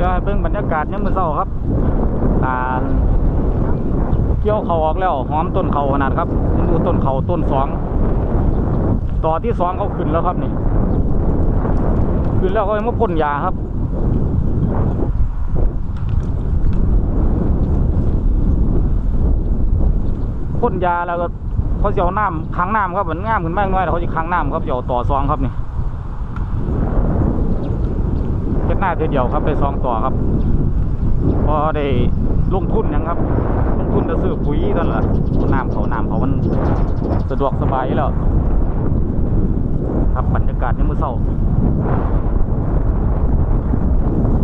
ดี๋ยวให้เบิ่งบรรยากาศยามมื้อเช้าครับอ่าเกี่ยวเขาออกแล้วหอมต้นเขาขนาดครับดูต้นเขาต้นสองต่อที่สองเขาขึ้นแล้วครับนี่ขึ้นแล้วก็ยังมาพ่นยาครับพ่นยาแล้วก็เขาจะเอาน้ำขังน้ำครับเหมือนง่ามขึ้นมากน้อยแล้วเขาจะขังน้ำครับจะเอาต่อซองครับนี่เช็ด หน้าเดียวครับไปซองต่อครับ พอได้ลงทุนยังครับ ลงทุนจะซื้อปุ๋ยนั่นแหละน้ำเขาน้ำเขามันสะดวกสบายแล้วครับบรรยากาศในมือเศร้า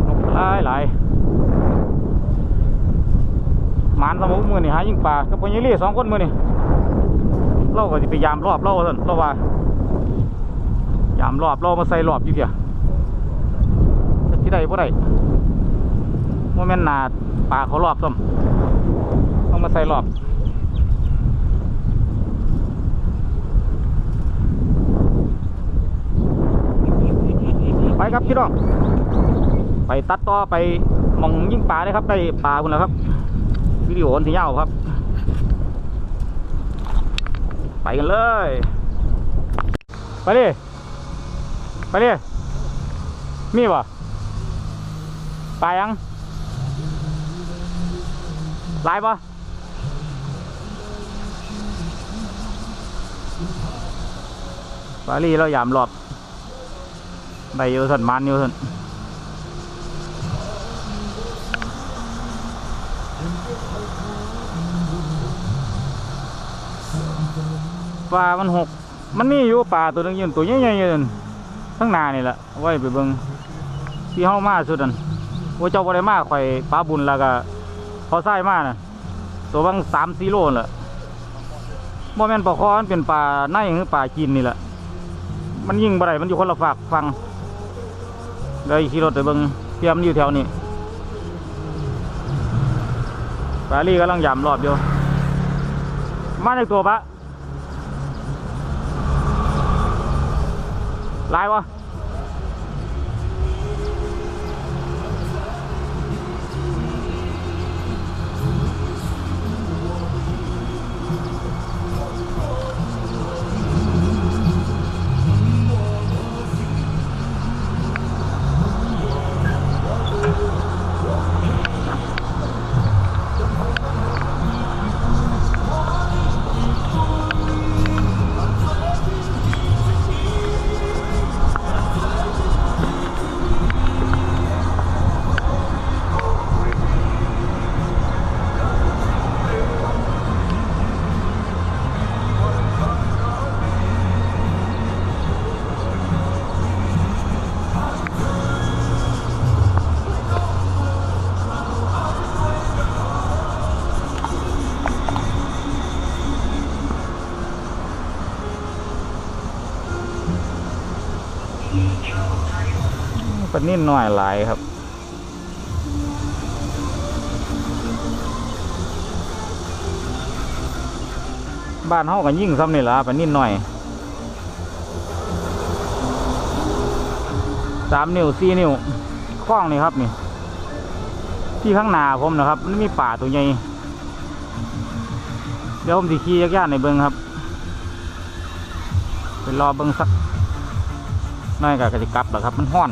นกหลายหลายหมานสมองมือนี่หายิงปลากับพญาลี่สองคนมือนี่เราก็จะไปยามรอบเราท่านเราว่ายามรอบเรามาใส่รอบอยู่เดียวจะ ที่ใดบ่ได้ว่าแม่นหนาปลาเขารอบซ้ำต้องมาใส่รอบไปครับพี่น้องไปตัดต่อไปมองยิงปลาเลยครับได้ปลาคุณแล้วครับ วิดีโออันที่ยาวครับ ไปกันเลย ไปดิไปดิมีบ่ ลายังหลายปะปาลีเรายามรอบได้อยู่สันมันอยู่สันปลา มันหก มันมีอยู่ปลาตัวนึงยืนตัวใหญ่ๆยืนทั้งนานี่แหละไว้ไปเบิ่งที่เฮามาสุดอัน ว่าเจ้าบ่ได้มาข่อยปลาบุญแล้วก็พอไส้มากนะตัวบางสามสี่โลนแหละบ่แม่นปลาคอนเป็นปลาในหรือปลากินนี่แหละ มันยิงบ่ได้มันอยู่คนละฝากฟังเลยขี่รถไปเบิ่งเตรียมอยู่แถวนี้ปาลี่กำลังยำรอบอยู่มาในตัวปะลายวะ ลานิ่นหน่อยหลายครับบ้านเฮากันยิ่งซ้ำนี่ละปลานิ่นหน่อยสามนิ้วสี่นิ้วคล้องนี่ครับนี่ ที่ข้างหน้าผมนะครับมันมีป่าตัวใหญ่เดี๋ยวผมสิขี่ยักษ์ในเบิงครับไปรอเบิงสักน้อยกับกจะติกับแล้วครับ มันห้อน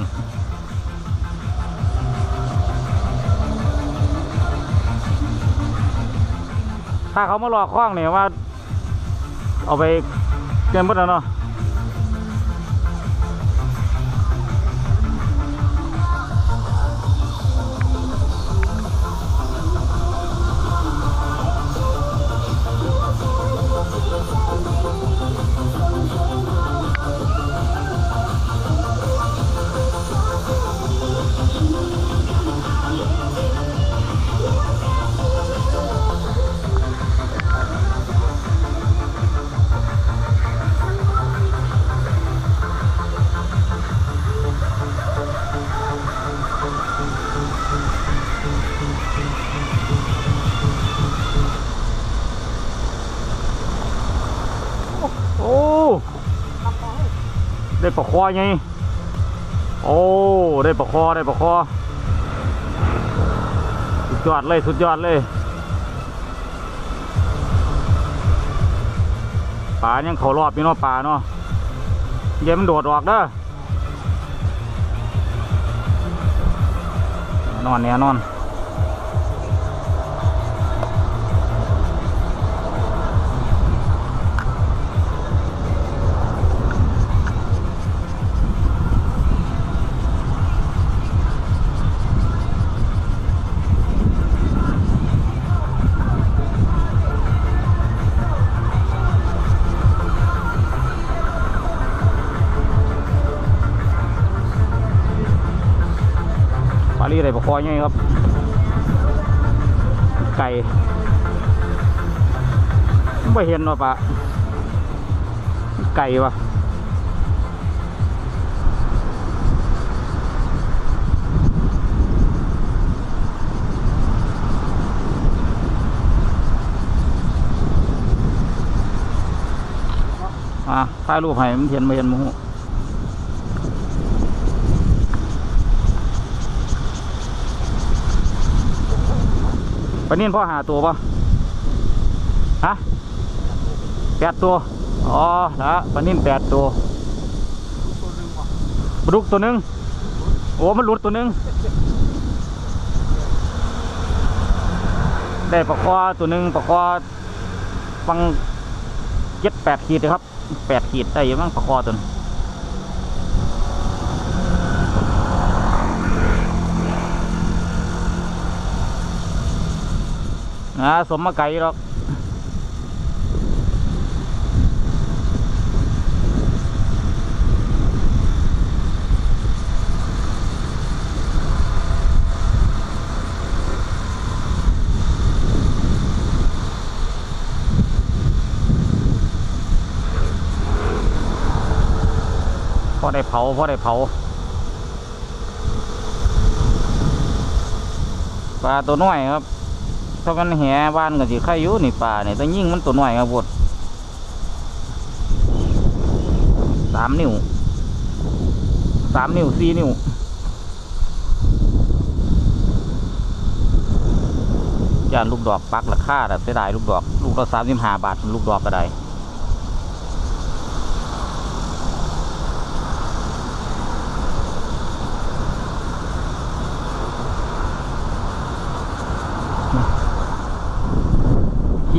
ถ้าเขามารอคล้องเนี่ยว่า เอาไปเกินหมดแล้วเนาะ ได้ปลาคอไงโอ้ได้ปลาคอได้ปลาคอสุดยอดเลยสุดยอดเลยปลายังเขารอบอยู่เนาะปลาเนาะเดี๋ยวมันโดดออกเด้อนอนเนี่ยนอนาลีอะไรปลาคอยไงครับ ไก่ไม่เห็นว่าปลาไก่วะอะถ่ายรูปให้มันเห็นไม่เห็นหมูานิ่นพ่อหาตัวปะฮะแปดตัว อ๋อแล้วปลานิ่นแปดตัวปลุกตัวหนึ่งโอ้มันหลุดตัวหนึ่งได้ปลาคอตัวหนึ่งปลาคอฟังเจ็ดแปดขีดนะครับแปดขีดได้ยังมั้งปลาคอตัวนึง อ่าสมมาไก่หรอกพอได้เผาพอได้เผาปลาตัวน้อยครับ ถ้ามันแหบ้านก็สิไข่อยู่นี่ป่าเนี่ยแต่ยิ่งมันตัวหน่อยครับบดสามนิ้วสามนิ้วสี่นิ้วจานลูกดอกปักราคาแต่เสียดายลูกดอก ลูกละสามสิบห้าบาทลูกดอกก็ได้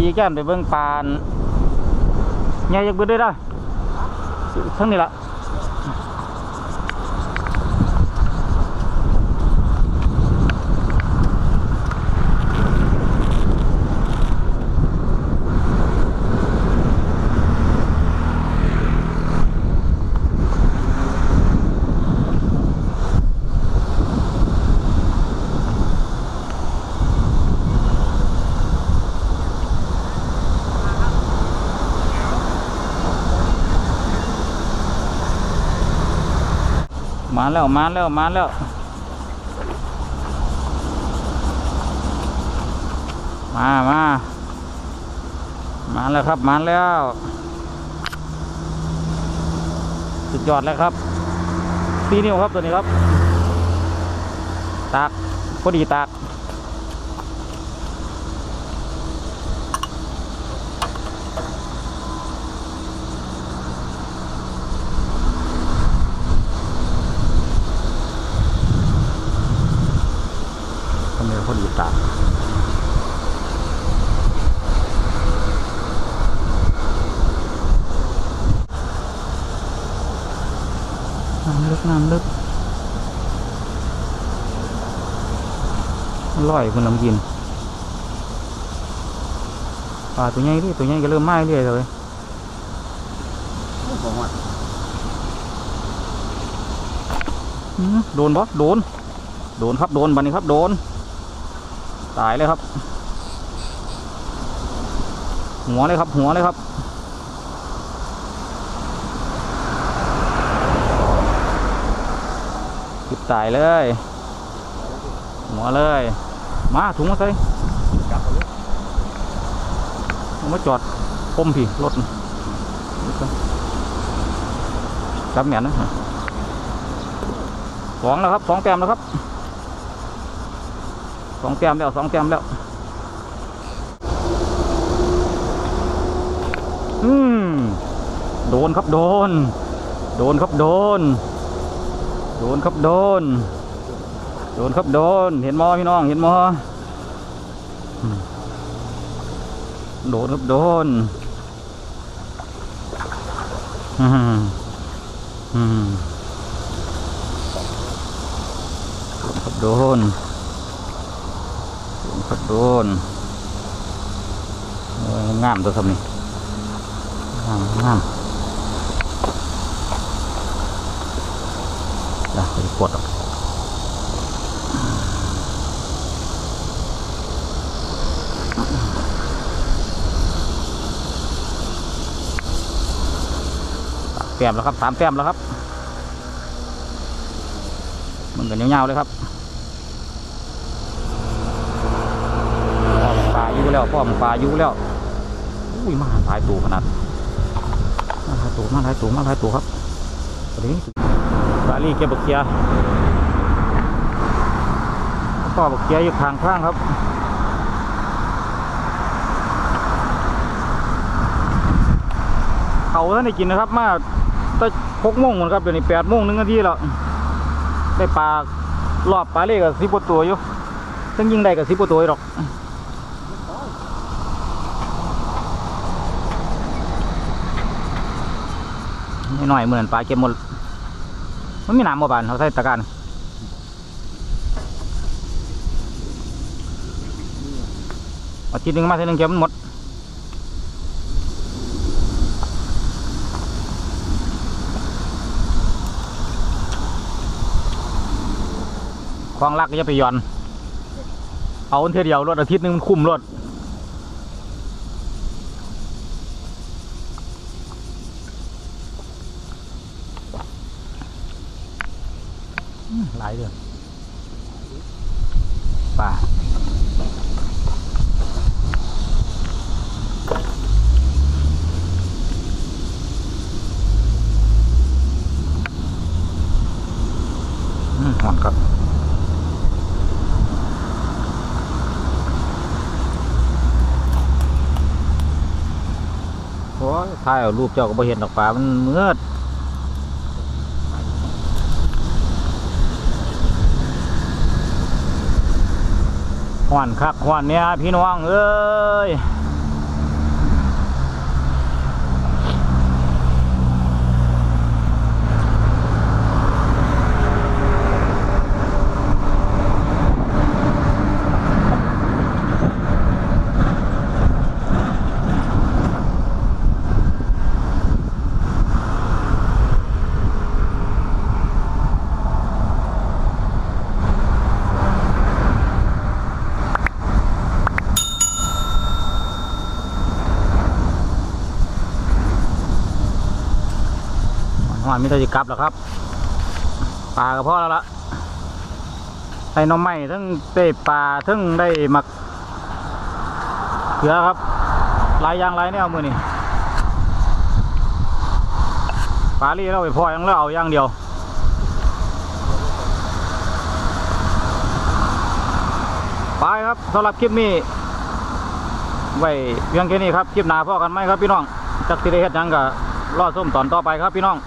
ขี่แก้มไปเบิ้งปานใหญ่ยักเบิดได้ได้ทั้งนี้ละ มาแล้วมาแล้วมาแล้วมามามาแล้วครับมาแล้วสุดยอดแล้วครับตีนิ้วครับตัวนี้ครับ ตากพอดีตาก คนอยู่ตากน้ำลึกน้ำลึกอร่อยคุณลำกินปลาตัวใหญ่ดิตัวใหญ่ก็เริ่มไหม้เรื่อยเลยผมอะอื้อโดนปะโดน โดนครับ โดนบันนี้ครับ โดน ตายเลยครับ หัวเลยครับ หัวเลยครับจิบตายเลย หัวเลย มาถุงมาใส่มาเลยเอจอดพมพี่รถจับแหมนนะสองแล้วครับสองแต้มแล้วครับ องแต้มแล้วสองแต้มแล้ว อืมโดนครับโดน โดนครับโดน โดนครับโดน โดนครับโดน เห็นมอพี่น้องเห็นมอโดนครับโดนอืมอืมโดน ครับโดนโดนครับโดนโอ้ยงามตัวสำนี่งามงามจ้ะไปกดแต้มแล้วครับสามแต้มแล้วครับ มันกันยาวๆเลยครับพ่ อมันปลายู่แล้วพ่อมันปลาอยู่แล้วอุ้ยมาหลายตัวขนาดมาหลายตัวมาหลายตัวมาหลายตัวครับตอนนี้ปลาลีเก็บบักเกียร์พ่อบักเกียร์อยู่ข้างข้างครับเขาท่านได้กินนะครับ มาตั้งหกโมงหมดครับเดี๋ยวนี้แปดโมงหนึ่งนาทีแล้วได้ปลารอบปลาเล็กกับสิบตัวอยู่ซึ่งยิงได้กับสิบตัวอยู่หรอก หน่อยเหมือนปลาเก็บหมดมันมีน้ำบ่บานเขาใส่ตะการอาทีหนึงมาทีหนึงเก็บมันหมดควางลักก็จะไปย่อน เอาอันเทยเดียวรถอาทิตย์หนึงมันคุ้มรถ หลายเดือนป่าหอนครับโอ้ยถ่ายเอารูปเจ้าก็บ่เห็นดอกปลามันเมืด หวานคักหวานเนี่ยพี่น้องเอ้ย หวานมีแต่จะกลับแล้วครับปลาก็พอแล้วละใส่หน้องไม้ทั้งเตะปลาทั้งได้หมักเขือครับหลายยางหลายแนวมือนี่ปลาลีเราไปพอยังเราเอาอย่างเดียวไปครับสำหรับคลิปนี้ไว้เพียงแค่นี้ครับคลิปหน้าพ่อกันไหมครับพี่น้องจักสิได้เฮ็ดยังก็รอส้มตอนต่อไปครับพี่น้อง